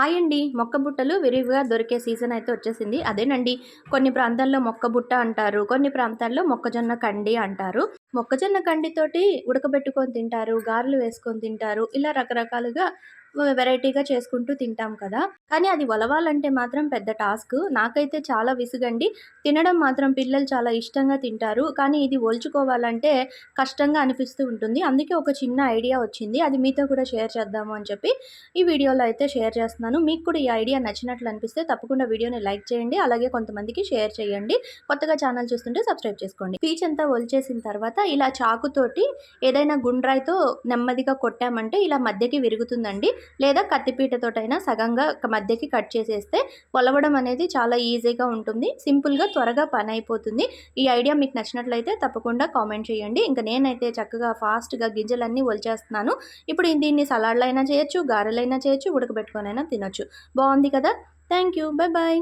Hi అండి. మొక్క బుట్టలు విరివిగా దొరికే సీజన్ అయితే వచ్చేసింది. అదేనండి. కొన్ని ప్రాంతాల్లో మొక్క బుట్ట అంటారు. కొన్ని ప్రాంతాల్లో మొక్కజొన్న కండి అంటారు. మొక్కజొన్న కండితోటి ఉడకబెట్టుకొని తింటారు. గారెలు వేసుకొని తింటారు. ఇలా రకరకాలుగా వెరైటీగా చేసుకుంటూ తింటాం కదా. కానీ అది ఒలవాలంటే మాత్రం పెద్ద టాస్క్. నాకైతే చాలా విసుగండి. తినడం మాత్రం పిల్లలు చాలా ఇష్టంగా తింటారు. కానీ ఇది ఒల్చుకోవాలంటే కష్టంగా అనిపిస్తూ ఉంటుంది. అందుకే ఒక చిన్న ఐడియా వచ్చింది. అది మీతో కూడా షేర్ చేద్దాము అని చెప్పి ఈ వీడియోలో అయితే షేర్ చేస్తున్నాను. మీకు కూడా ఈ ఐడియా నచ్చినట్లు అనిపిస్తే తప్పకుండా వీడియోని లైక్ చేయండి. అలాగే కొంతమందికి షేర్ చేయండి. కొత్తగా ఛానల్ చూస్తుంటే సబ్స్క్రైబ్ చేసుకోండి. పీచ్ అంతా ఒలిచేసిన తర్వాత ఇలా చాకుతోటి ఏదైనా గుండ్రాయితో నెమ్మదిగా కొట్టామంటే ఇలా మధ్యకి విరుగుతుందండి. లేదా కత్తిపీటతోటైనా సగంగా మధ్యకి కట్ చేసేస్తే కొలవడం అనేది చాలా ఈజీగా ఉంటుంది. సింపుల్గా త్వరగా పని అయిపోతుంది ఈ ఐడియా మీకు నచ్చినట్లయితే తప్పకుండా కామెంట్ చేయండి. ఇంకా నేనైతే చక్కగా ఫాస్ట్గా గింజలన్నీ ఒలిచేస్తున్నాను. ఇప్పుడు దీన్ని సలాడ్లైనా చేయొచ్చు గారెలైనా చేయొచ్చు ఉడకబెట్టుకొనైనా తినొచ్చు. బాగుంది కదా? Thank you bye bye.